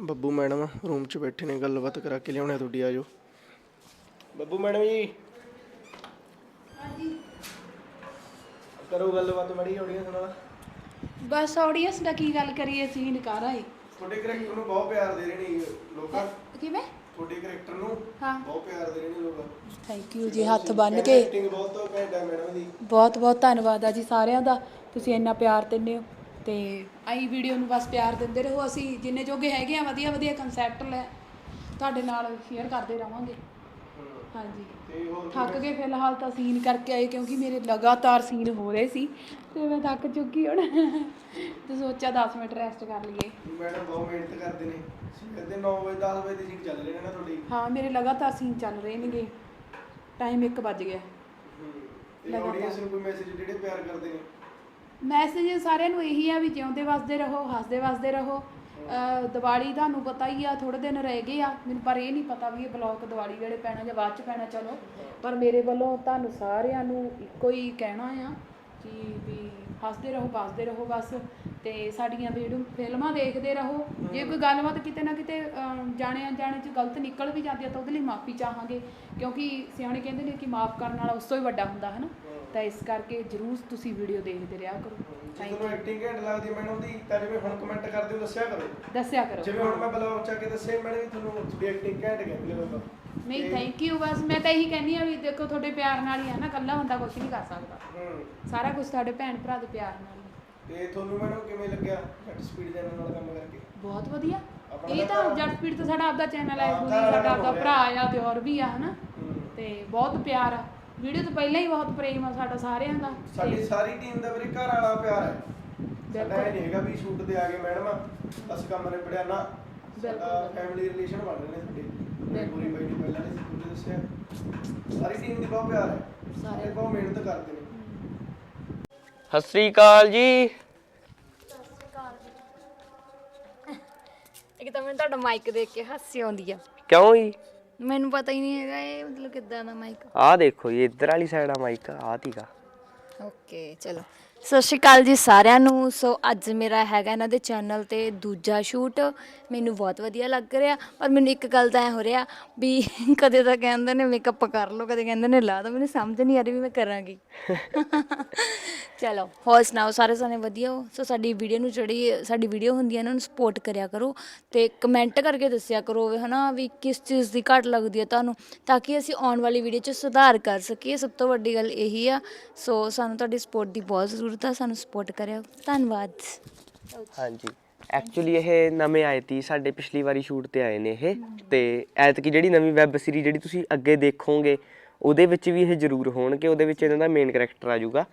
Babbu madam room 'ਚ ਬੈਠੇ ਨੇ ਗੱਲਬਾਤ ਕਰਾ ਕੇ ਲਿਆਉਣੇ ਤੁਹਾਡੀ ਆਜੋ ਬੱਬੂ ਮੈਡਮ ਜੀ। ਕਰੋ ਗੱਲਬਾਤ ਮੜੀ ਆਡੀਅנס ਨਾਲ। ਬਸ ਆਡੀਅנס ਦਾ ਕੀ ਗੱਲ ਕਰੀਏ ਅਸੀਂ ਨਕਾਰਾ ਏ ਤੁਹਾਡੇ ਕਰੈਕਟਰ ਨੂੰ ਬਹੁਤ ਪਿਆਰ ਦੇ ਰਹੇ ਨੇ ਲੋਕਾਂ। ਕਿਵੇਂ? ਤੁਹਾਡੇ ਕਰੈਕਟਰ ਨੂੰ ਹਾਂ। ਬਹੁਤ ਪਿਆਰ ਦੇ ਰਹੇ ਨੇ ਲੋਕ। ਥੈਂਕ ਯੂ ਜੀ ਹੱਥ ਬੰਨ ਕੇ। ਬਹੁਤ ਬਹੁਤ ਧੰਨਵਾਦ ਆ ਜੀ ਸਾਰਿਆਂ ਦਾ। ਤੁਸੀਂ ਇੰਨਾ ਪਿਆਰ ਦਿੰਦੇ ਹੋ। ਤੇ ਆਈ ਵੀਡੀਓ ਨੂੰ ਬਸ ਪਿਆਰ ਦਿੰਦੇ ਰਹੋ। ਅਸੀਂ ਜਿੰਨੇ ਜੋਗੇ ਹੈਗੇ ਆ ਵਧੀਆ ਵਧੀਆ ਕਨਸੈਪਟ ਲੈ ਤੁਹਾਡੇ ਨਾਲ ਸ਼ੇਅਰ ਕਰਦੇ ਰਵਾਂਗੇ। ਹਾਂਜੀ। ਤੇ ਹੋਰ ਥੱਕ ਗਏ ਫਿਲਹਾਲ ਤਾਂ ਸੀਨ ਕਰਕੇ ਆਏ ਕਿਉਂਕਿ ਮੇਰੇ ਲਗਾਤਾਰ ਸੀਨ ਹੋ ਰਹੇ ਸੀ ਤੇ ਮੈਂ ਥੱਕ ਚੁੱਕੀ ਹੁਣ। ਤੇ ਸੋਚਿਆ 10 ਮਿੰਟ ਰੈਸਟ ਕਰ ਲਈਏ। ਮੈਡਮ ਬਹੁਤ ਮਿਹਨਤ ਕਰਦੇ ਨੇ। ਕਹਿੰਦੇ 9 ਵਜੇ 10 ਵਜੇ ਦੀ ਚੱਲ ਰਹੀ ਹੈ ਨਾ ਤੁਹਾਡੀ? ਹਾਂ ਮੇਰੇ ਲਗਾਤਾਰ ਸੀਨ ਚੱਲ ਰਹੇ ਨੇਗੇ। ਟਾਈਮ 1 ਵੱਜ ਗਿਆ। ਤੇ ਆਡੀਅנס ਨੂੰ ਕੋਈ ਮੈਸੇਜ ਜਿਹੜੇ ਪਿਆਰ ਕਰਦੇ ਨੇ? ਮੈਸੇਜ ਸਾਰਿਆਂ ਨੂੰ ਇਹੀ ਆ ਵੀ ਜਿਉਂਦੇ ਵਸਦੇ ਰਹੋ, ਹੱਸਦੇ ਵਸਦੇ ਰਹੋ। ਅਹ ਦੀਵਾਲੀ ਤੁਹਾਨੂੰ ਪਤਾ ਹੀ ਆ ਥੋੜੇ ਦਿਨ ਰਹਿ ਗਏ ਆ। ਮੈਨੂੰ ਪਰ ਇਹ ਨਹੀਂ ਪਤਾ ਵੀ ਇਹ ਬਲੌਗ ਦੀਵਾਲੀ ਵੇਲੇ ਪੈਣਾ ਜਾਂ ਬਾਅਦ ਚ ਪੈਣਾ, ਚਲੋ। ਪਰ ਮੇਰੇ ਵੱਲੋਂ ਤੁਹਾਨੂੰ ਸਾਰਿਆਂ ਨੂੰ ਇੱਕੋ ਹੀ ਕਹਿਣਾ ਆ ਕਿ ਵੀ ਹੱਸਦੇ ਰਹੋ ਵਸਦੇ ਰਹੋ ਬਸ ਤੇ ਸਾਡੀਆਂ ਵੀਡੀਓ ਫਿਲਮਾਂ ਦੇਖਦੇ ਰਹੋ। ਜੇ ਕੋਈ ਗੱਲਬਾਤ ਕਿਤੇ ਨਾ ਕਿਤੇ ਜਾਣੇ ਅਣਜਾਣੇ ਚ ਗਲਤ ਨਿਕਲ ਵੀ ਜਾਂਦੀ ਆ ਤਾਂ ਉਹਦੇ ਲਈ ਮਾਫੀ ਚਾਹਾਂਗੇ। ਕਿਉਂਕਿ ਸਿਆਣੇ ਕਹਿੰਦੇ ਨੇ ਕਿ ਮਾਫ ਕਰਨ ਵਾਲਾ ਉਸ ਤੋਂ ਹੀ ਵੱਡਾ ਹੁੰਦਾ ਹੈ ਨਾ ਤਾਂ ਇਸ ਕਰਕੇ ਜਰੂਰ ਤੁਸੀਂ ਵੀਡੀਓ ਦੇਖਦੇ ਰਿਹਾ ਕਰੋ। ਤੁਹਾਨੂੰ ਐਕਟਿੰਗ ਘੈਂਟ ਲੱਗਦੀ ਹੈ ਮੈਡਮ ਦੀ ਤਾਂ ਜਿਵੇਂ ਹੁਣ ਕਮੈਂਟ ਕਰਦੇ ਹੋ ਦੱਸਿਆ ਕਰੋ। ਦੱਸਿਆ ਕਰੋ। ਜਿਵੇਂ ਹੁਣ ਮੈਂ ਬਲੌਗ ਚ ਕੇ ਦੱਸਿਆ ਮੈਡਮ ਵੀ ਤੁਹਾਨੂੰ ਤੁਹਾਡੀ ਐਕਟਿੰਗ ਘੈਂਟ ਕਹਿੰਦੇ ਲੋਕ ਨਹੀਂ ਥੈਂਕ ਯੂ ਬਸ ਮੈਂ ਤਾਂ ਇਹੀ ਕਹਿੰਦੀ ਆ ਵੀ ਦੇਖੋ ਤੁਹਾਡੇ ਪਿਆਰ ਨਾਲ ਹੀ ਆ ਨਾ ਕੱਲਾ ਬੰਦਾ ਕੁਝ ਨਹੀਂ ਕਰ ਸਕਦਾ। ਹੂੰ ਸਾਰਾ ਕੁਝ ਤੁਹਾਡੇ ਭੈਣ ਭਰਾ ਦੇ ਪਿਆਰ ਨਾਲ ਹੀ। ਤੇ ਤੁਹਾਨੂੰ ਮੈਡਮ ਕਿਵੇਂ ਲੱਗਿਆ ਜੱਟ ਸਪੀਡ ਚੈਨਲ ਨਾਲ ਕੰਮ ਕਰਕੇ? ਬਹੁਤ ਵਧੀਆ। ਆਪਣਾ ਇਹ ਤਾਂ ਤਾਂ- ਜੱਟ ਸਪੀਡ ਤੋਂ ਸਾਡਾ ਆਪਦਾ ਚੈਨਲ ਹੈ ਗੁਰੀ ਵਾਲਾ ਸਾਡਾ ਆਪਦਾ। ਭਰਾ ਆ ਤੇ ਹੋਰ ਵੀ ਆ ਹਨਾ? ਹੂੰ ਤੇ ਬਹੁਤ ਪਿਆਰ ਆ। ਵੀਡੀਓ ਤੋਂ ਪਹਿਲਾਂ ਹੀ ਬਹੁਤ ਪ੍ਰੇਮ ਆ ਸਾਡਾ ਸਾਰਿਆਂ ਦਾ। ਸਾਡੀ ਸਾਰੀ ਟੀਮ ਦਾ ਵੀਰੇ ਘਰ ਵਾਲਾ ਪਿਆਰ ਹੈ। ਸਾਡਾ ਇਹ ਨਹੀਂ ਹੈਗਾ ਵੀ ਸ਼ੂਟ ਤੇ ਆ ਗਏ ਮੈਡਮ ਬਸ ਕੰਮ ਨੇ। ਪੜਿਆ ਨਾ ਸਾਡਾ ਫੈਮਿਲੀ ਰਿਲੇਸ਼ਨ ਬਣ ਰਹੇ ਨੇ ਸਾਡੇ। ਪੂਰੀ ਬਾਈ ਨੇ ਪਹਿਲਾਂ ਨੇ ਤੁਹਾਨੂੰ ਦੱਸਿਆ। ਸਾਰੀ ਟੀਮ ਦੀ ਬਹੁਤ ਪਿਆਰ ਹੈ। ਸਾਰੇ। ਬਹੁਤ ਮਿਹਨਤ ਕਰਦੇ ਨੇ। ਸਤਿ ਸ੍ਰੀ ਅਕਾਲ ਜੀ। ਇੱਕ ਤਾਂ ਮੈਨੂੰ ਤੁਹਾਡਾ ਮਾਈਕ ਦੇਖ ਕੇ ਹਾਸੀ ਆਉਂਦੀ ਆ। ਕਿਉਂ ਜੀ? ਮੈਨੂੰ ਪਤਾ ਹੀ ਨਹੀਂ ਹੈਗਾ ਇਹ ਮਤਲਬ ਕਿੱਦਾਂ ਦਾ ਮਾਈਕ ਆਹ ਦੇਖੋ ਜੀ ਇੱਧਰ ਵਾਲੀ ਸਾਈਡ ਆ ਮਾਈਕ ਆਹ ਤੀਗਾ। ਓਕੇ ਚਲੋ। ਸਤਿ ਸ਼੍ਰੀ ਅਕਾਲ ਜੀ ਸਾਰਿਆਂ ਨੂੰ। ਸੋ ਅੱਜ ਮੇਰਾ ਹੈਗਾ ਇਹਨਾਂ ਦੇ ਚੈਨਲ ਤੇ ਦੂਜਾ ਸ਼ੂਟ ਮੈਨੂੰ ਬਹੁਤ ਵਧੀਆ ਲੱਗ ਰਿਹਾ। ਪਰ ਮੈਨੂੰ ਇੱਕ ਗੱਲ ਤਾਂ ਐ ਹੋ ਰਿਹਾ ਵੀ ਕਦੇ ਤਾਂ ਕਹਿੰਦੇ ਨੇ ਮੇਕਅਪ ਕਰ ਲਓ, ਕਦੇ ਕਹਿੰਦੇ ਨੇ ਲਾ ਦੋ ਮੈਨੂੰ ਸਮਝ ਨਹੀਂ ਆ ਰਹੀ ਵੀ ਮੈਂ ਕਰਾਂਗੀ। ਚਲੋ, ਹੋਰ ਸੁਣਾਓ? ਸਾਰੇ ਸਾਨੇ ਵਧੀਆ ਹੋ? ਸੋ ਸਾਡੀ ਵੀਡੀਓ ਨੂੰ ਜਿਹੜੀ ਸਾਡੀ ਵੀਡੀਓ ਹੁੰਦੀ ਹੈ ਇਹਨਾਂ ਨੂੰ ਸਪੋਰਟ ਕਰਿਆ ਕਰੋ ਤੇ ਕਮੈਂਟ ਕਰਕੇ ਦੱਸਿਆ ਕਰੋ ਵੀ ਹਨਾ ਵੀ ਕਿਸ ਚੀਜ਼ ਦੀ ਘੱਟ ਲੱਗਦੀ ਹੈ ਤੁਹਾਨੂੰ, ਤਾਂ ਕਿ ਅਸੀਂ ਆਉਣ ਵਾਲੀ ਵੀਡੀਓ 'ਚ ਸੁਧਾਰ ਕਰ ਸਕੀਏ। ਸਭ ਤੋਂ ਵੱਡੀ ਗੱਲ ਇਹੀ ਆ। ਸੋ ਸਾਨੂੰ ਤੁਹਾਡੀ ਸਪੋਰਟ ਦੀ ਬਹੁਤ ਜ਼ਰੂਰਤ ਆ ਸਾਨੂੰ ਸਪੋਰਟ ਕਰਿਓ। ਧੰਨਵਾਦ। ਹਾਂਜੀ। ਐਕਚੁਅਲੀ ਇਹ ਨਵੇਂ ਆਏ ਤੀ ਸਾਡੇ ਪਿਛਲੀ ਵਾਰੀ ਸ਼ੂਟ ਤੇ ਆਏ ਨੇ ਇਹ। ਤੇ ਐਤਕੀ ਜਿਹੜੀ ਨਵੀਂ ਵੈਬ ਸੀਰੀ ਜਿਹੜੀ ਤੁਸੀਂ ਅੱਗੇ ਦੇਖੋਗੇ ਉਹਦੇ ਵਿੱਚ ਵੀ ਇਹ ਜ਼ਰੂਰ ਹੋਣਗੇ ਉਹਦੇ ਵਿੱਚ ਇਹਨਾਂ ਦਾ ਮੇਨ ਕੈਰੈਕਟਰ ਆ ਜਾਊਗਾ।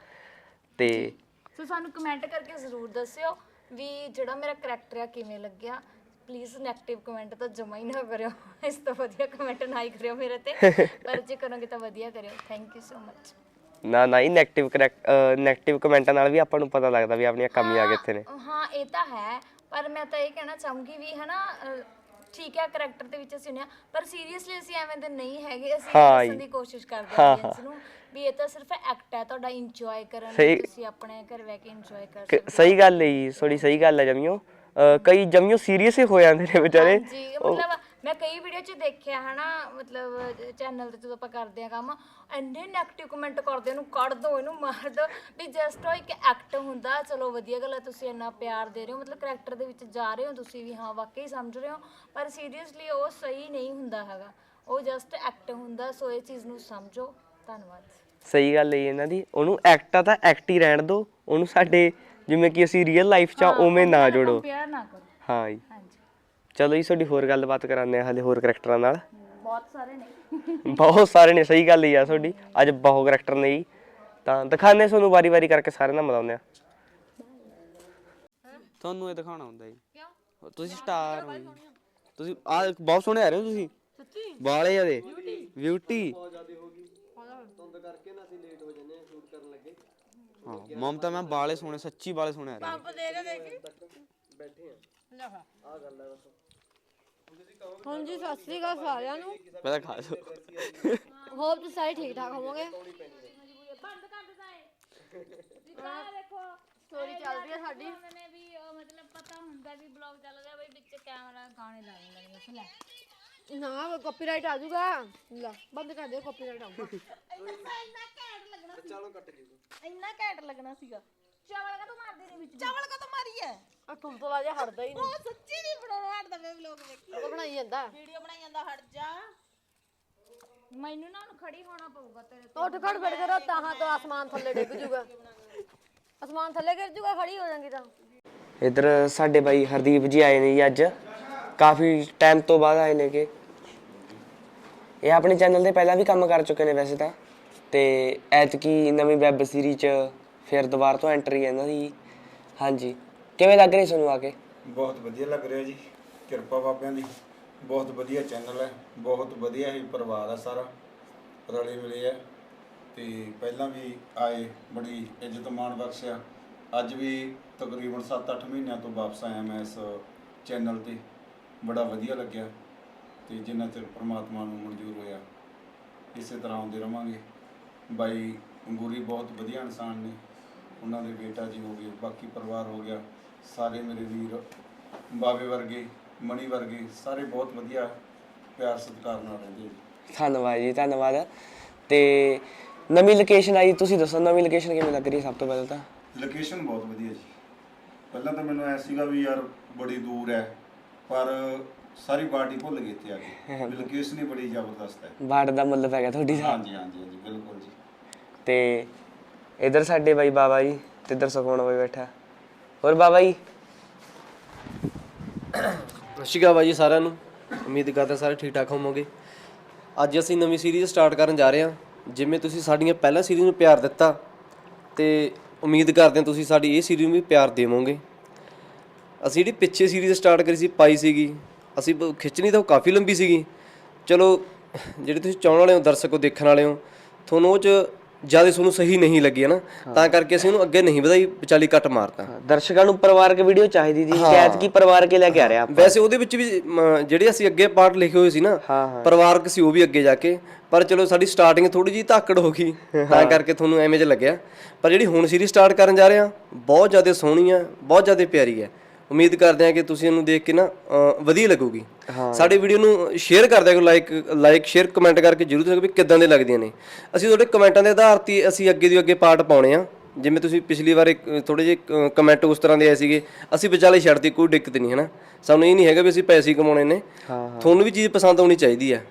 ਤੇ ਸੋ ਸਾਨੂੰ ਕਮੈਂਟ ਕਰਕੇ ਜ਼ਰੂਰ ਦੱਸਿਓ ਵੀ ਜਿਹੜਾ ਮੇਰਾ ਕਰੈਕਟਰ ਆ ਕਿਵੇਂ ਲੱਗਿਆ। ਪਲੀਜ਼ 네ਗੇਟਿਵ ਕਮੈਂਟ ਤਾਂ ਜਮਾ ਹੀ ਨਾ ਕਰਿਓ। ਇਸ ਤੋਂ ਵਧੀਆ ਕਮੈਂਟ ਨਾ ਹੀ ਕਰਿਓ ਮੇਰੇ ਤੇ। ਪਰ ਜੇ ਕਰੋਗੇ ਤਾਂ ਵਧੀਆ ਕਰਿਓ। ਥੈਂਕ ਯੂ ਸੋ ਮਚ ਨਾ ਨਾ ਇਹ 네ਗੇਟਿਵ 네ਗੇਟਿਵ ਕਮੈਂਟਾਂ ਨਾਲ ਵੀ ਆਪਾਂ ਨੂੰ ਪਤਾ ਲੱਗਦਾ ਵੀ ਆਪਣੀਆਂ ਕਮੀਆਂ ਕਿੱਥੇ ਨੇ। ਹਾਂ ਇਹ ਤਾਂ ਹੈ ਪਰ ਮੈਂ ਤਾਂ ਇਹ ਕਹਿਣਾ ਚਾਹੂੰਗੀ ਵੀ ਹਨਾ ਠੀਕ ਹੈ ਕੈਰੈਕਟਰ ਦੇ ਵਿੱਚ ਅਸੀਂ ਹੁੰਨੇ ਆ ਪਰ ਸੀਰੀਅਸਲੀ ਅਸੀਂ ਐਵੇਂ ਦੇ ਨਹੀਂ ਹੈਗੇ ਅਸੀਂ ਦੱਸਣ ਦੀ ਕੋਸ਼ਿਸ਼ ਕਰਦੇ ਹਾਂ ਆਡੀਅנס ਨੂੰ ਵੀ ਇਹ ਤਾਂ ਸਿਰਫ ਐਕਟ ਹੈ ਤੁਹਾਡਾ ਇੰਜੋਏ ਕਰਨ ਤੁਸੀਂ ਆਪਣੇ ਘਰ ਬੈ ਕੇ ਇੰਜੋਏ ਕਰ ਸਕਦੇ ਸਹੀ ਗੱਲ ਹੈ ਜੀ ਥੋੜੀ ਸਹੀ ਗੱਲ ਹੈ ਜਮਿਓ। ਕਈ ਜਮਿਓ ਸੀਰੀਅਸ ਹੀ ਹੋ ਜਾਂਦੇ ਨੇ ਵਿਚਾਰੇ। ਜੀ ਮਤਲਬ ਮੈਂ ਕਈ ਵੀਡੀਓ 'ਚ ਦੇਖਿਆ ਹਨਾ ਮਤਲਬ ਚੈਨਲ ਤੇ ਜਦੋਂ ਆਪਾਂ ਕਰਦੇ ਆ ਕੰਮ ਇੰਨੇ 네ਗੇਟਿਵ ਕਮੈਂਟ ਕਰਦੇ ਇਹਨੂੰ ਕੱਢ ਦੋ ਇਹਨੂੰ ਮਾਰ ਦੋ ਵੀ ਜਸਟ ਉਹ ਇੱਕ ਐਕਟ ਹੁੰਦਾ ਚਲੋ ਵਧੀਆ ਗੱਲ ਹੈ ਤੁਸੀਂ ਇੰਨਾ ਪਿਆਰ ਦੇ ਰਹੇ ਹੋ ਮਤਲਬ ਕਰੈਕਟਰ ਦੇ ਵਿੱਚ ਜਾ ਰਹੇ ਹੋ ਤੁਸੀਂ ਵੀ ਹਾਂ ਵਾਕਈ ਸਮਝ ਰਹੇ ਹੋ ਪਰ ਸੀਰੀਅਸਲੀ ਉਹ ਸਹੀ ਨਹੀਂ ਹੁੰਦਾ ਹੈਗਾ ਉਹ ਜਸਟ ਐਕਟ ਹੁੰਦਾ ਸੋ ਇਹ ਚੀਜ਼ ਨੂੰ ਸਮਝੋ ਧੰਨਵਾਦ। ਸਹੀ ਗੱਲ ਹੈ ਇਹਨਾਂ ਦੀ ਉਹਨੂੰ ਐਕਟ ਆ ਤਾਂ ਐਕਟ ਹੀ ਰਹਿਣ ਦਿਓ ਉਹਨੂੰ ਸਾਡੇ ਜਿਵੇਂ ਕਿ ਅਸੀਂ ਰੀਅਲ ਲਾਈਫ 'ਚ ਆ ਉਵੇਂ ਨਾ ਜੋੜੋ। ਪਿਆਰ ਨਾ ਕਰੋ। ਹਾਂ ਜੀ। ਹਾਂਜੀ। ਚਲੋ ਜੀ ਤੁਹਾਡੀ ਹੋਰ ਗੱਲਬਾਤ ਕਰਾਉਂਦੇ ਆ ਹਲੇ ਹੋਰ ਕਰੈਕਟਰਾਂ ਨਾਲ। ਬਹੁਤ ਸਾਰੇ ਨੇ। ਬਹੁਤ ਸਾਰੇ ਨੇ ਸਹੀ ਗੱਲ ਹੀ ਆ ਤੁਹਾਡੀ। ਅੱਜ ਬਹੁਤ ਕਰੈਕਟਰ ਨੇ ਜੀ। ਤਾਂ ਦਿਖਾਣੇ ਤੁਹਾਨੂੰ ਵਾਰੀ-ਵਾਰੀ ਕਰਕੇ ਸਾਰਿਆਂ ਨਾਲ ਮਿਲਾਉਂਦੇ ਆ ਤੁਹਾਨੂੰ ਇਹ ਦਿਖਾਉਣਾ ਹੁੰਦਾ ਜੀ। ਕਿਉਂ? ਤੁਸੀਂ ਸਟਾਰ ਹੋ ਜੀ। ਤੁਸੀਂ ਆ ਬਹੁਤ ਸੋਹਣੇ ਆ ਰਹੇ ਹੋ ਤੁਸੀਂ। ਸੱਚੀ? ਵਾਲੇ ਆ ਦੇ। ਬਿਊਟੀ ਹਾਂ ਮਮਤਾ ਮੈਂ ਬਾਲੇ ਸੋਹਣੇ ਸੱਚੀ ਬਾਲੇ ਸੋਹਣੇ ਆ ਰਹੇ ਨੇ। ਹਾਂਜੀ ਸਤਿ ਸ੍ਰੀ ਅਕਾਲ ਸਾਰਿਆਂ ਨੂੰ। ਪਹਿਲਾਂ ਖਾ ਲਓ ਹੋਪ ਤੁਸੀਂ ਸਾਰੇ ਠੀਕ ਠਾਕ ਹੋਵੋਗੇ? ਸਟੋਰੀ ਚੱਲ ਰਹੀ ਹੈ ਸਾਡੀ। ਉਹਨਾਂ ਨੇ ਵੀ ਉਹ ਮਤਲਬ ਪਤਾ ਹੁੰਦਾ ਵੀ ਬਲੌਗ ਚੱਲ ਰਿਹਾ ਬਈ ਵਿੱਚ ਕੈਮਰਾ ਗਾਣੇ ਲਾ ਦਿੰਦੇ ਨੇ ਲੈ। ਨਾ ਕਾਪੀਰਾਈਟ ਆ ਜਾਊਗਾ। ਲੈ ਬੰਦ ਕਰ ਦਿਓ ਕਾਪੀਰਾਈਟ ਆਊਗਾ। ਇੰਨਾ ਘੈਂਟ ਲੱਗਣਾ ਸੀਗਾ। ਚਾਵਲ ਕਾ ਤੂੰ ਮਾਰਦੇ ਨੇ ਵਿੱਚ ਚਾਵਲ ਕਦੋਂ ਮਾਰੀ ਐ? ਆ ਤੁਮ ਤੋਂ ਲਾਜਾ ਹਟਦਾ ਹੀ ਉਹ ਸੱਚੀ ਨਹੀਂ ਬਣਾਉਣਾ ਹਟਦਾ ਮੈਂ ਵਲੌਗ ਵੇਖੀ। ਨਹੀਂ ਉਹ ਬਣਾਈ ਜਾਂਦਾ। ਵੀਡੀਓ ਬਣਾਈ ਜਾਂਦਾ ਹਟ ਜਾ। ਮੈਨੂੰ ਨਾ ਹੁਣ ਖੜੀ ਹੋਣਾ ਪਊਗਾ ਤੇਰੇ ਤੋਂ। ਉੱਠ ਖੜ ਬੈਠ ਕਰੋ ਤਾਂ ਤਾਂ ਆਸਮਾਨ ਥੱਲੇ ਡਿੱਗ ਜੂਗਾ। ਆਸਮਾਨ ਥੱਲੇ ਗਿਰ ਜੂਗਾ ਖੜੀ ਹੋ ਜਾਏਗੀ ਤਾਂ। ਇਧਰ ਸਾਡੇ ਬਾਈ ਹਰਦੀਪ ਜੀ ਆਏ ਨੇ ਜੀ ਅੱਜ। ਕਾਫੀ ਟਾਈਮ ਤੋਂ ਬਾਅਦ ਆਏ ਨੇ ਕਿ ਇਹ ਆਪਣੇ ਚੈਨਲ ਤੇ ਪਹਿਲਾਂ ਵੀ ਕੰਮ ਕਰ ਚੁੱਕੇ ਨੇ ਵੈਸੇ ਤਾਂ। ਤੇ ਐਤਕੀ ਨਵੀਂ ਵੈਬ ਸੀਰੀਜ਼ ਚ ਫਿਰ ਦੁਬਾਰਾ ਤੋਂ ਐਂਟਰੀ ਹੈ ਇਹਨਾਂ ਦੀ। ਹਾਂਜੀ। ਕਿਵੇਂ ਲੱਗ ਰਹੀ ਤੁਹਾਨੂੰ ਆ ਕੇ? ਬਹੁਤ ਵਧੀਆ ਲੱਗ ਰਿਹਾ ਜੀ। ਕਿਰਪਾ ਬਾਬਿਆਂ ਦੀ। ਬਹੁਤ ਵਧੀਆ ਚੈਨਲ ਹੈ। ਬਹੁਤ ਵਧੀਆ ਹੀ ਪਰਿਵਾਰ ਆ ਸਾਰਾ। ਰਲੇ ਮਿਲੇ ਹੈ ਤੇ ਪਹਿਲਾਂ ਵੀ ਆਏ, ਬੜੀ ਇੱਜ਼ਤ ਮਾਣ ਬਖਸ਼ਿਆ। ਅੱਜ ਵੀ ਤਕਰੀਬਨ 7-8 ਮਹੀਨਿਆਂ ਤੋਂ ਵਾਪਸ ਆਇਆ ਮੈਂ ਇਸ ਚੈਨਲ ਤੇ। ਬੜਾ ਵਧੀਆ ਲੱਗਿਆ। ਤੇ ਜਿੰਨਾ ਚਿਰ ਪ੍ਰਮਾਤਮਾ ਨੂੰ ਮਨਜ਼ੂਰ ਹੋਇਆ, ਇਸੇ ਤਰ੍ਹਾਂ ਆਉਂਦੇ ਰਵਾਂਗੇ। ਬਾਈ, ਅੰਗੂਰੀ ਬਹੁਤ ਵਧੀਆ ਇਨਸਾਨ ਨੇ। ਉਹਨਾਂ ਦੇ ਬੇਟਾ ਜੀ ਹੋ ਗਏ ਬਾਕੀ ਪਰਿਵਾਰ ਹੋ ਗਿਆ ਸਾਰੇ ਮੇਰੇ ਵੀਰ ਬਾਵੇ ਵਰਗੇ ਮਣੀ ਵਰਗੇ ਸਾਰੇ ਬਹੁਤ ਵਧੀਆ ਪਿਆਰ ਸਤਿਕਾਰ ਨਾਲ ਰਹਿੰਦੇ ਜੀ ਧੰਨਵਾਦ ਜੀ ਧੰਨਵਾਦ। ਤੇ ਨਵੀਂ ਲੋਕੇਸ਼ਨ ਆਈ ਤੁਸੀਂ ਦੱਸੋ ਨਵੀਂ ਲੋਕੇਸ਼ਨ ਕਿਵੇਂ ਲੱਗ ਰਹੀ ਹੈ ਸਭ ਤੋਂ ਪਹਿਲਾਂ ਤਾਂ? ਲੋਕੇਸ਼ਨ ਬਹੁਤ ਵਧੀਆ ਜੀ। ਪਹਿਲਾਂ ਤਾਂ ਮੈਨੂੰ ਐ ਸੀਗਾ ਵੀ ਯਾਰ ਬੜੀ ਦੂਰ ਹੈ ਪਰ ਸਾਰੀ ਪਾਰਟੀ ਭੁੱਲ ਗਈ ਇੱਥੇ ਆ ਕੇ। ਵੀ ਲੋਕੇਸ਼ਨ ਹੀ ਬੜੀ ਜ਼ਬਰਦਸਤ ਹੈ। ਬਾੜ ਦਾ ਮੁੱਲ ਪੈ ਗਿਆ ਤੁਹਾਡੀ ਦਾ ਹਾਂਜੀ ਹਾਂਜੀ ਹਾਂਜੀ ਬਿਲਕੁਲ ਜੀ। ਤੇ ਇਧਰ ਸਾਡੇ ਬਾਈ ਬਾਬਾ ਜੀ, ਤੇ ਇਧਰ ਸੁਖਮਨ ਬਾਈ ਬੈਠਾ। ਹੋਰ ਬਾਬਾ ਜੀ? ਸਤਿ ਸ਼੍ਰੀ ਅਕਾਲ ਬਾਈ ਜੀ ਸਾਰਿਆਂ ਨੂੰ। ਉਮੀਦ ਕਰਦੇ ਸਾਰੇ ਠੀਕ ਠਾਕ ਹੋਵੋਗੇ। ਅੱਜ ਅਸੀਂ ਨਵੀਂ ਸੀਰੀਜ਼ ਸਟਾਰਟ ਕਰਨ ਜਾ ਰਹੇ ਹਾਂ, ਜਿਵੇਂ ਤੁਸੀਂ ਸਾਡੀਆਂ ਪਹਿਲਾਂ ਸੀਰੀਜ਼ ਨੂੰ ਪਿਆਰ ਦਿੱਤਾ, ਤੇ ਉਮੀਦ ਕਰਦੇ ਹਾਂ ਤੁਸੀਂ ਸਾਡੀ ਇਹ ਸੀਰੀਜ਼ ਨੂੰ ਵੀ ਪਿਆਰ ਦੇਵੋਗੇ। ਅਸੀਂ ਜਿਹੜੀ ਪਿੱਛੇ ਸੀਰੀਜ਼ ਸਟਾਰਟ ਕਰੀ ਸੀ, ਪਾਈ ਸੀਗੀ, ਅਸੀਂ ਖਿੱਚਣੀ ਤਾਂ ਉਹ ਕਾਫੀ ਲੰਬੀ ਸੀਗੀ। ਚਲੋ, ਜਿਹੜੇ ਤੁਸੀਂ ਚਾਹਣ ਵਾਲੇ ਹੋ, ਦਰਸਕ ਹੋ, ਦੇਖਣ ਵਾਲੇ ਹੋ, ਤੁਹਾਨੂੰ ਉਹ ਚ ਜ਼ਿਆਦਾ ਤੁਹਾਨੂੰ ਸਹੀ ਨਹੀਂ ਲੱਗੀ ਹੈ ਨਾ? ਤਾਂ ਕਰਕੇ ਅਸੀਂ ਉਹਨੂੰ ਅੱਗੇ ਨਹੀਂ ਵਧਾਈ ਵਿਚਾਲੀ ਕੱਟ ਮਾਰਤਾ। ਦਰਸ਼ਕਾਂ ਨੂੰ ਪਰਿਵਾਰਕ ਵੀਡੀਓ ਚਾਹੀਦੀ ਸੀ ਸ਼ਾਇਦ ਕੀ ਪਰਿਵਾਰ ਕੇ ਲੈ ਕੇ ਆ ਰਿਹਾ ਆਪਾਂ? ਵੈਸੇ ਉਹਦੇ ਵਿੱਚ ਵੀ ਜਿਹੜੇ ਅਸੀਂ ਅੱਗੇ ਪਾਰਟ ਲਿਖੇ ਹੋਏ ਸੀ ਨਾ ਪਰਿਵਾਰਕ ਸੀ ਉਹ ਵੀ ਅੱਗੇ ਜਾ ਕੇ ਪਰ ਚਲੋ ਸਾਡੀ ਸਟਾਰਟਿੰਗ ਥੋੜੀ ਜਿਹੀ ਧਾਕੜ ਹੋ ਗਈ ਤਾਂ ਕਰਕੇ ਤੁਹਾਨੂੰ ਐਵੇਂ ਜਿਹਾ ਲੱਗਿਆ। ਪਰ ਜਿਹੜੀ ਹੁਣ ਸੀਰੀਜ਼ ਸਟਾਰਟ ਕਰਨ ਜਾ ਰਹੇ ਆ ਬਹੁਤ ਜ਼ਿਆਦਾ ਸੋਹਣੀ ਆ ਬਹੁਤ ਜ਼ਿਆਦਾ ਪਿਆਰੀ ਹੈ ਉਮੀਦ ਕਰਦੇ ਹਾਂ ਕਿ ਤੁਸੀਂ ਇਹਨੂੰ ਦੇਖ ਕੇ ਨਾ ਅ, ਵਧੀਆ ਲੱਗੂਗੀ। ਸਾਡੀ ਵੀਡੀਓ ਨੂੰ ਸ਼ੇਅਰ ਕਰ ਦਿਆ ਕਰੋ ਲਾਈਕ ਲਾਈਕ ਸ਼ੇਅਰ ਕਮੈਂਟ ਕਰਕੇ ਜਰੂਰ ਦੱਸੋ ਵੀ ਕਿੱਦਾਂ ਦੇ ਲੱਗਦੀਆਂ ਨੇ। ਅਸੀਂ ਤੁਹਾਡੇ ਕਮੈਂਟਾਂ ਦੇ ਆਧਾਰ ਤੇ ਅਸੀਂ ਅੱਗੇ ਦੀ ਅੱਗੇ ਪਾਰਟ ਪਾਉਣੇ ਆ ਜਿਵੇਂ ਤੁਸੀਂ ਪਿਛਲੀ ਵਾਰ ਥੋੜੇ ਜਿਹੇ ਕਮੈਂਟ ਉਸ ਤਰ੍ਹਾਂ ਦੇ ਆਏ ਸੀਗੇ ਅਸੀਂ ਵਿਚਾਲੇ ਛੱਡਤੀ ਕੋਈ ਦਿੱਕਤ ਨਹੀਂ ਹੈ ਨਾ ਸਾਨੂੰ ਇਹ ਨਹੀਂ ਹੈਗਾ ਵੀ ਅਸੀਂ ਪੈਸੇ ਹੀ ਕਮਾਉਣੇ ਨੇ। ਤੁਹਾਨੂੰ ਵੀ ਚੀਜ਼ ਪਸੰਦ ਆਉਣੀ ਚਾਹੀਦੀ ਹੈ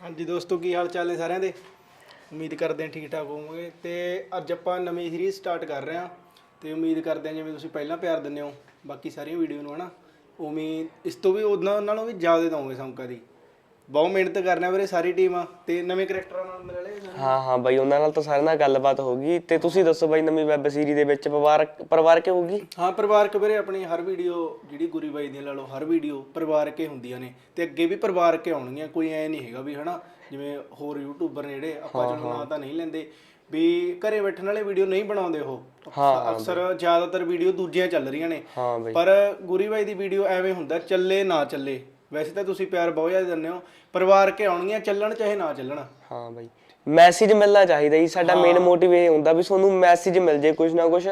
ਹਾਂਜੀ ਦੋਸਤੋ ਕੀ ਹਾਲ ਚਾਲ ਨੇ ਸਾਰਿਆਂ ਦੇ? ਉਮੀਦ ਕਰਦੇ ਹਾਂ ਠੀਕ ਠਾਕ ਹੋਵੋਗੇ। ਤੇ ਅੱਜ ਆਪਾਂ ਨਵੀਂ ਸੀਰੀਜ਼ ਸਟਾਰਟ ਕਰ ਰਹੇ ਹਾਂ। ਤੇ ਉਮੀਦ ਕਰਦੇ ਹਾਂ ਜਿਵੇਂ ਤੁਸੀਂ ਪਹਿਲਾਂ ਪਿਆਰ ਦਿੰਦੇ ਹੋ ਬਾਕੀ ਸਾਰੀਆਂ ਵੀਡੀਓ ਨੂੰ ਹਨਾ? ਉਵੇਂ ਇਸ ਤੋਂ ਵੀ ਉਹਨਾਂ ਨਾਲੋਂ ਵੀ ਜ਼ਿਆਦਾ ਦਵਾਂਗੇ ਸਮਕਾ ਦੀ। ਬਹੁਤ ਮਿਹਨਤ ਕਰਨਾ ਵੀਰੇ ਸਾਰੀ ਟੀਮ ਆ ਤੇ ਨਵੇਂ ਕਰੈਕਟਰਾਂ ਨਾਲ ਮਿਲ ਲਏ ਹਾਂ ਹਾਂ ਬਾਈ ਉਹਨਾਂ ਨਾਲ ਤਾਂ ਸਾਰਿਆਂ ਨਾਲ ਗੱਲਬਾਤ ਹੋ ਗਈ। ਤੇ ਤੁਸੀਂ ਦੱਸੋ ਬਾਈ ਨਵੀਂ ਵੈਬ ਸੀਰੀਜ਼ ਦੇ ਵਿੱਚ ਪਰਿਵਾਰਕ ਪਰਿਵਾਰ ਕੇ ਹੋਊਗੀ? ਹਾਂ ਪਰਿਵਾਰਕ ਵੀਰੇ ਆਪਣੀ ਹਰ ਵੀਡੀਓ ਜਿਹੜੀ ਗੁਰੀ ਬਾਈ ਦੀ ਲਾ ਲਓ ਹਰ ਵੀਡੀਓ ਪਰਿਵਾਰਕ ਹੀ ਹੁੰਦੀਆਂ ਨੇ। ਤੇ ਅੱਗੇ ਵੀ ਪਰਿਵਾਰਕ ਹੀ ਆਉਣਗੀਆਂ ਕੋਈ ਐ ਨਹੀਂ ਹੈਗਾ ਵੀ ਹਨਾ? ਜਿਵੇਂ ਹੋਰ ਯੂਟਿਊਬਰ ਨੇ ਜਿਹੜੇ ਆਪਾਂ ਚਲੋ ਨਾਂ ਤਾਂ ਨਹੀਂ ਲੈਂਦੇ। ਵੀ ਘਰੇ ਬੈਠਣ ਵਾਲੇ ਵੀਡੀਓ ਨਹੀਂ ਬਣਾਉਂਦੇ ਉਹ। ਅਕਸਰ ਜ਼ਿਆਦਾਤਰ ਵੀਡੀਓ ਦੂਜੀਆਂ ਚੱਲ ਰਹੀਆਂ ਨੇ। ਹਾਂ ਬਾਈ। ਪਰ ਗੁਰੀ ਬਾਈ ਦੀ ਵੀਡੀਓ ਐਵੇਂ ਹੁੰਦਾ ਚੱਲੇ ਨਾ ਚੱਲੇ। ਵੈਸੇ ਤਾਂ ਤੁਸੀਂ ਪਿਆਰ ਬਹੁਤ ਜ਼ਿਆਦਾ ਦਿੰਦੇ ਹੋ। ਪਰਿਵਾਰ ਕੇ ਆਉਣਗੀਆਂ ਚੱਲਣ ਚਾਹੇ ਨਾ ਚੱਲਣ। ਹਾਂ ਬਾਈ। ਮੈਸੇਜ ਮਿਲਣਾ ਚਾਹੀਦਾ ਜੀ। ਸਾਡਾ ਮੇਨ ਮੋਟਿਵ ਇਹ ਹੁੰਦਾ ਵੀ ਤੁਹਾਨੂੰ ਮੈਸੇਜ ਮਿਲ ਜੇ ਕੁਝ ਨਾ ਕੁਝ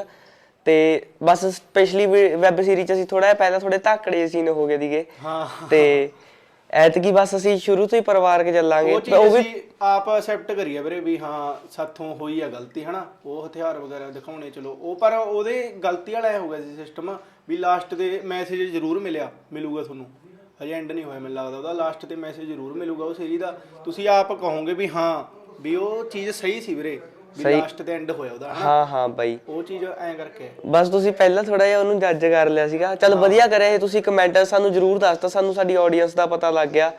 ਤੇ ਬਸ ਸਪੈਸ਼ਲੀ ਵੈਬ ਸੀਰੀਜ਼ ਅਸੀਂ ਥੋੜਾ ਜਿਹਾ ਪਹਿਲਾਂ ਥੋੜੇ ਧਾਕੜੇ ਸੀਨ ਹੋ ਗਏ ਦੀਗੇ ਹਾਂ। ਤੇ ਐਤਕੀ ਬਸ ਅਸੀਂ ਸ਼ੁਰੂ ਤੋਂ ਹੀ ਪਰਿਵਾਰ ਕੇ ਚੱਲਾਂਗੇ। ਉਹ ਚੀਜ਼ ਅਸੀਂ ਆਪ ਅਸੈਪਟ ਕਰੀਏ ਵੀਰੇ ਵੀ ਹਾਂ ਸਾਥੋਂ ਹੋਈ ਆ ਗਲਤੀ ਹਨਾ? ਉਹ ਹਥਿਆਰ ਵਗੈਰਾ ਦਿਖਾਉਣੇ ਚਲੋ। ਉਹ ਪਰ ਉਹਦੇ ਗਲਤੀ ਵਾਲਾ ਇਹ ਹੋ ਗਿਆ ਸੀ ਸਿਸਟਮ ਵੀ ਲਾਸਟ ਤੇ ਮੈਸੇਜ ਜ਼ਰੂਰ ਮਿਲਿਆ ਮਿਲੂਗਾ ਤੁਹਾਨੂੰ। ਹਜੇ ਐਂਡ ਨਹੀਂ ਹੋਇਆ ਮੈਨੂੰ ਲੱਗਦਾ ਉਹਦਾ। ਲਾਸਟ ਤੇ ਮੈਸੇਜ ਜ਼ਰੂਰ ਮਿਲੂਗਾ ਉਹ ਸੀਰੀ ਦਾ। ਤੁਸੀਂ ਆਪ ਕਹੋਗੇ ਵੀ ਹਾਂ ਵੀ ਉਹ ਚੀਜ਼ ਸਹੀ ਸੀ ਵੀਰੇ। ਵੀ ਲਾਸਟ ਤੇ ਐਂਡ ਹੋਇਆ ਉਹਦਾ ਹਾਂ ਹਾਂ ਬਾਈ। ਉਹ ਚੀਜ਼ ਐਂ ਕਰਕੇ। ਬਸ ਤੁਸੀਂ ਪਹਿਲਾਂ ਥੋੜਾ ਜਿਹਾ ਉਹਨੂੰ ਜੱਜ ਕਰ ਲਿਆ ਸੀਗਾ। ਚਲ ਵਧੀਆ ਕਰਿਆ ਇਹ ਤੁਸੀਂ ਕਮੈਂਟ ਸਾਨੂੰ ਜਰੂਰ ਦੱਸਤਾ ਸਾਨੂੰ ਸਾਡੀ ਆਡੀਅנס ਦਾ ਪਤਾ ਲੱਗ ਗਿਆ।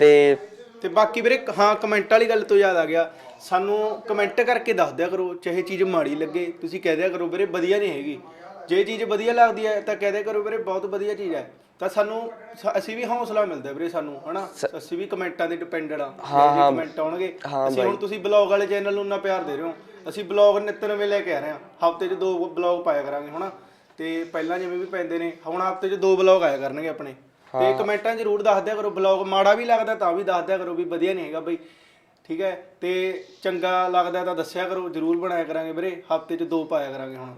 ਤੇ ਤੇ ਬਾਕੀ ਵੀਰੇ ਹਾਂ ਕਮੈਂਟ ਵਾਲੀ ਗੱਲ ਤੋਂ ਯਾਦ ਆ ਗਿਆ। ਸਾਨੂੰ ਕਮੈਂਟ ਕਰਕੇ ਦੱਸ ਦਿਆ ਕਰੋ ਚਾਹੇ ਚੀਜ਼ ਮਾੜੀ ਲੱਗੇ ਤੁਸੀਂ ਕਹਿ ਦਿਆ ਕਰੋ ਵੀਰੇ ਵਧੀਆ ਨਹੀਂ ਹੈਗੀ। ਜੇ ਚੀਜ਼ ਵਧੀਆ ਲੱਗਦੀ ਹੈ ਤਾਂ ਕਹਿ ਦਿਆ ਕਰੋ ਵੀਰੇ ਬਹੁਤ ਵਧੀਆ ਚੀਜ਼ ਹੈ। ਤਾਂ ਸਾਨੂੰ ਸ- ਅਸੀਂ ਵੀ ਹੌਸਲਾ ਮਿਲਦਾ ਵੀਰੇ ਸਾਨੂੰ ਹਨਾ? ਅਸੀਂ ਵੀ ਕਮੈਂਟਾਂ ਤੇ ਡਿਪੈਂਡਡ ਆ। ਜੇ ਕਮੈਂਟ ਆਉਣਗੇ। ਅਸੀਂ ਹੁਣ ਤੁਸੀਂ ਬਲੌਗ ਵਾਲੇ ਚੈਨਲ ਨੂੰ ਨਾ ਪਿਆਰ ਦੇ ਰਹੇ ਹੋ। ਅਸੀਂ ਬਲੌਗ ਨਿੱਤ ਨਵੇਂ ਲੈ ਕੇ ਆ ਰਹੇ ਹਾਂ। ਹਫ਼ਤੇ 'ਚ ਦੋ ਬਲੌਗ ਪਾਇਆ ਕਰਾਂਗੇ ਹਨਾ? ਤੇ ਪਹਿਲਾਂ ਜਿਵੇਂ ਵੀ ਪੈਂਦੇ ਨੇ ਹੁਣ ਹਫ਼ਤੇ 'ਚ ਦੋ ਬਲੌਗ ਆਇਆ ਕਰਨਗੇ ਆਪਣੇ। ਤੇ ਕਮੈਂਟਾਂ 'ਚ ਜ਼ਰੂਰ ਦੱਸ ਦਿਆ ਕਰੋ ਬਲੌਗ ਮਾੜਾ ਵੀ ਲੱਗਦਾ ਤਾਂ ਵੀ ਦੱਸ ਦਿਆ ਕਰੋ ਵੀ ਵਧੀਆ ਨਹੀਂ ਹੈਗਾ ਬਈ। ਠੀਕ ਹੈ? ਤੇ ਚੰਗਾ ਲੱਗਦਾ ਤਾਂ ਦੱਸਿਆ ਕਰੋ ਜ਼ਰੂਰ ਬਣਾਇਆ ਕਰਾਂਗੇ ਵੀਰੇ। ਹਫ਼ਤੇ 'ਚ ਦੋ ਪਾਇਆ ਕਰਾਂਗੇ ਹੁਣ।